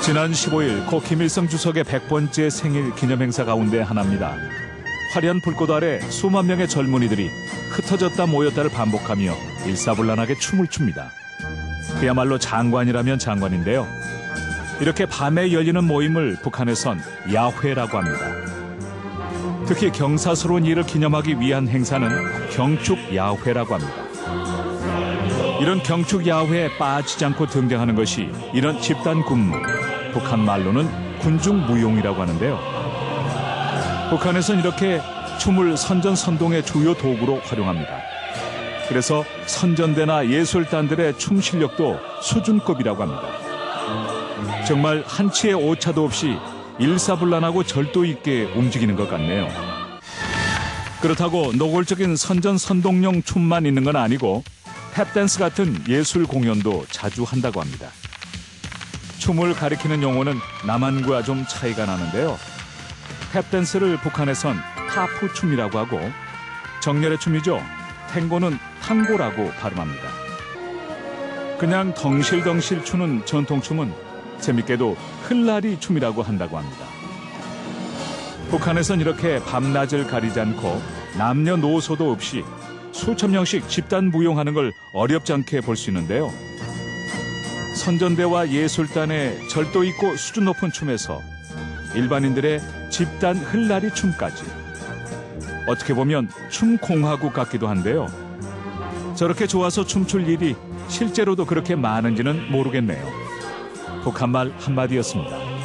지난 15일 고 김일성 주석의 100번째 생일 기념 행사 가운데 하나입니다. 화려한 불꽃 아래 수만 명의 젊은이들이 흩어졌다 모였다를 반복하며 일사불란하게 춤을 춥니다. 그야말로 장관이라면 장관인데요. 이렇게 밤에 열리는 모임을 북한에선 야회라고 합니다. 특히 경사스러운 일을 기념하기 위한 행사는 경축 야회라고 합니다. 이런 경축 야회에 빠지지 않고 등장하는 것이 이런 집단 군무, 북한 말로는 군중 무용이라고 하는데요. 북한에선 이렇게 춤을 선전선동의 주요 도구로 활용합니다. 그래서 선전대나 예술단들의 춤 실력도 수준급이라고 합니다. 정말 한치의 오차도 없이 일사불란하고 절도 있게 움직이는 것 같네요. 그렇다고 노골적인 선전선동용 춤만 있는 건 아니고 탭댄스 같은 예술 공연도 자주 한다고 합니다. 춤을 가리키는 용어는 남한과 좀 차이가 나는데요. 탭댄스를 북한에선 타프 춤이라고 하고 정열의 춤이죠. 탱고는 탕고라고 발음합니다. 그냥 덩실덩실 추는 전통춤은 재밌게도 흘라리 춤이라고 한다고 합니다. 북한에선 이렇게 밤낮을 가리지 않고 남녀노소도 없이 수천 명씩 집단 무용하는 걸 어렵지 않게 볼 수 있는데요. 선전대와 예술단의 절도 있고 수준 높은 춤에서 일반인들의 집단 흘라리 춤까지 어떻게 보면 춤 공화국 같기도 한데요. 저렇게 좋아서 춤출 일이 실제로도 그렇게 많은지는 모르겠네요. 북한말 한마디였습니다.